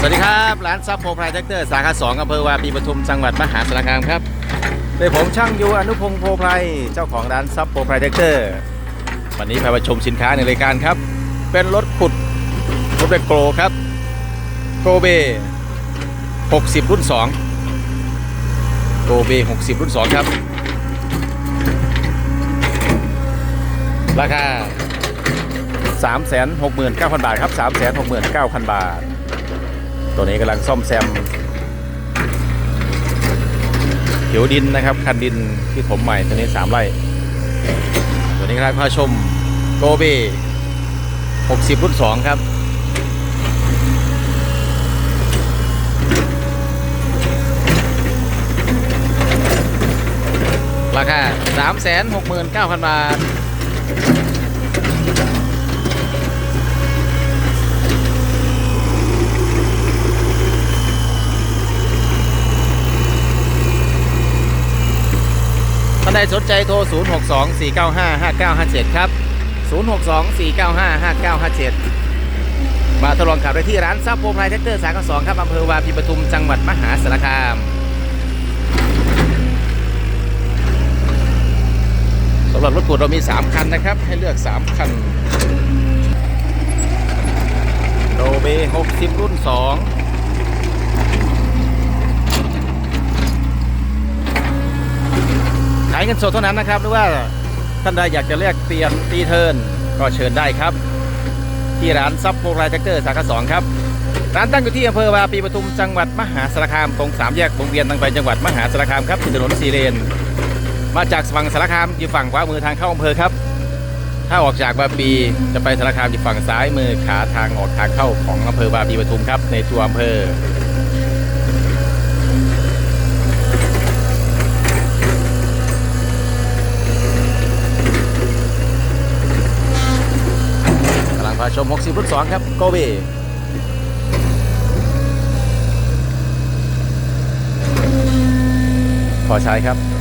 สวัสดีครับร้านซับโพไพรแท็กเตอร์สาขา2องอำเภอวาปีปทุมจังหวัดมหาสารคามครับโดยผมช่างยูอนุพงศ์โพไพรเจ้าของร้านซับโพไพรแท็กเตอร์วันนี้พาไปชมสินค้าในรายการครับ เป็นรถขุดรถแบคโกรครับโกเบ60 รุ่น2โกเบ60 รุ่น 2 ครับ ราคา 369,000 บาทครับ 369,000 บาท ตัวนี้กำลังซ่อมแซมผิวดินนะครับ คันดินที่ถมใหม่ตัวนี้ 3ไร่ตัวนี้ครับพาชมโกเบ60 รุ่น 2 ครับ ราคา 369,000 บาท ท่านใดสนใจโทร 062 495 5957 ครับ 062 495 5957 มาทดลองขับได้ที่ร้านซับโพไพรแท็กเตอร์สาขา2ครับอำเภอวาปีปทุมจังหวัดมหาสารคามสำหรับรถขุดเรามี 3 คันนะครับ ให้เลือก 3 คันโดเบ60 รุ่น 2ายเงินสดเท่านั้นนะครับ หรือว่าท่านใดอยากจะเรียกเปลี่ยนตีเทินก็เชิญได้ครับ ที่ร้านซับโพไลแท็กเตอร์สาขาสองครับ ร้านตั้งอยู่ที่อำเภอวาปีปทุมจังหวัดมหาสารคามตรงสามแยกวงเวียนทางไปจังหวัดมหาสารคามครับที่ถนนสีเลน มาจากฝั่งสารคามอยู่ฝั่งขวามือทางเข้าอำเภอครับ ถ้าออกจากวาปีจะไปสารคามอยู่ฝั่งซ้ายมือขาทางออกทางเข้าของอำเภอวาปีปทุมครับในตัวอำเภอ กำลังพา ชม 60รุ่น2ครับ โกเบพอใช้ครับ